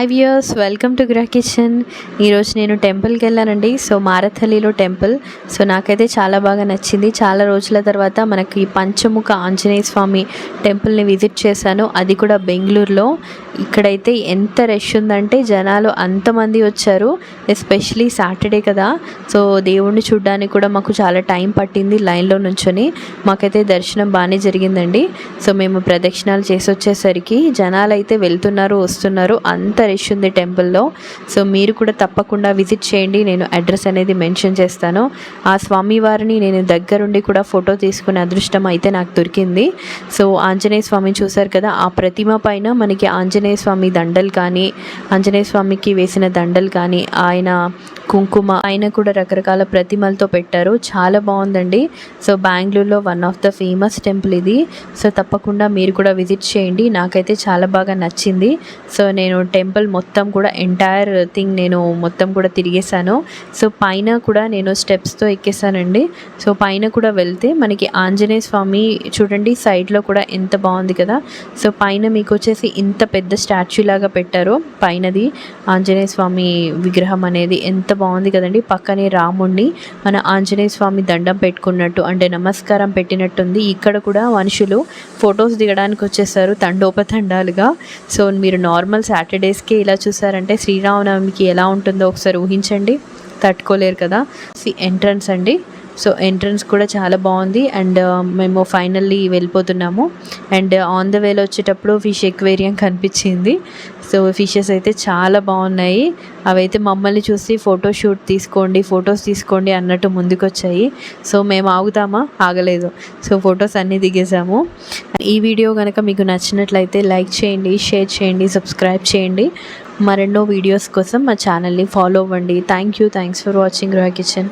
Hi viewers welcome to Graha kitchen. ఈరోజు నేను టెంపుల్కి వెళ్ళానండి. సో మారథలిలో టెంపుల్ సో నాకైతే చాలా బాగా నచ్చింది. చాలా రోజుల తర్వాత మనకి పంచముఖ ఆంజనేయ స్వామి టెంపుల్ని విజిట్ చేశాను. అది కూడా బెంగళూరులో. ఇక్కడైతే ఎంత రష్ ఉందంటే జనాలు అంతమంది వచ్చారు. ఎస్పెషలీ సాటర్డే కదా. సో దేవుణ్ణి చూడడానికి కూడా మాకు చాలా టైం పట్టింది లైన్లో నుంచొని. మాకైతే దర్శనం బాగానే జరిగిందండి. సో మేము ప్రదక్షిణాలు చేసి వచ్చేసరికి జనాలు అయితే వెళ్తున్నారు వస్తున్నారు. అంత రష్ ఉంది టెంపుల్లో. సో మీరు కూడా తప్పకుండా విజిట్ చేయండి. నేను అడ్రస్ అనేది మెన్షన్ చేస్తాను. ఆ స్వామివారిని నేను దగ్గరుండి కూడా ఫోటో తీసుకునే అదృష్టం అయితే నాకు దొరికింది. సో ఆంజనేయ స్వామిని చూశారు కదా ఆ ప్రతిమ పైన మనకి ఆంజనేయ స్వామి దండలు కానీ ఆంజనేయ స్వామికి వేసిన దండలు కానీ ఆయన కుంకుమ ఆయన కూడా రకరకాల ప్రతిమలతో పెట్టారు. చాలా బాగుందండి. సో బెంగళూరులో one of the famous temple ఇది. సో తప్పకుండా మీరు కూడా విజిట్ చేయండి. నాకైతే చాలా బాగా నచ్చింది. సో నేను టెంపుల్ మొత్తం కూడా ఎంటైర్ థింగ్ నేను మొత్తం కూడా తిరిగేశాను. సో పైన కూడా నేను స్టెప్స్తో ఎక్కేసానండి సో పైన కూడా వెళ్తే మనకి ఆంజనేయ స్వామి చూడండి సైడ్లో కూడా ఎంత బాగుంది కదా. సో పైన మీకు వచ్చేసి ఇంత పెద్ద స్టాచ్యూ లాగా పెట్టారు. పైనది ఆంజనేయ స్వామి విగ్రహం అనేది ఎంత బాగుంది కదండి. పక్కనే రాముణ్ణి మన ఆంజనేయ స్వామి దండం పెట్టుకున్నట్టు అంటే నమస్కారం పెట్టినట్టుంది. ఇక్కడ కూడా మనుషులు ఫొటోస్ దిగడానికి వచ్చేసారు తండోపతండాలుగా. సో మీరు నార్మల్ సాటర్డేస్కి ఇలా చూసారంటే శ్రీరామనవమికి ఎలా ఉంటుందో ఒకసారి ఊహించండి. తట్టుకోలేరు కదా. సి ఎంట్రన్స్ అండి. సో ఎంట్రన్స్ కూడా చాలా బాగుంది. అండ్ uh, మేము ఫైనల్లీ వెళ్ళిపోతున్నాము. అండ్ ఆన్ ద వేలో వచ్చేటప్పుడు ఫిష్ ఎక్వేరియం కనిపించింది. సో ఫిషెస్ అయితే చాలా బాగున్నాయి. అవైతే మమ్మల్ని చూసి ఫోటో షూట్ తీసుకోండి ఫొటోస్ తీసుకోండి అన్నట్టు ముందుకొచ్చాయి. సో మేము ఆగుతామా? ఆగలేదు. సో ఫొటోస్ అన్నీ దిగేసాము ఈ వీడియో కనుక మీకు నచ్చినట్లయితే లైక్ చేయండి షేర్ చేయండి సబ్స్క్రైబ్ చేయండి. మరెన్నో వీడియోస్ కోసం మా ఛానల్ని ఫాలో అవ్వండి. Thank you thanks for watching raw kitchen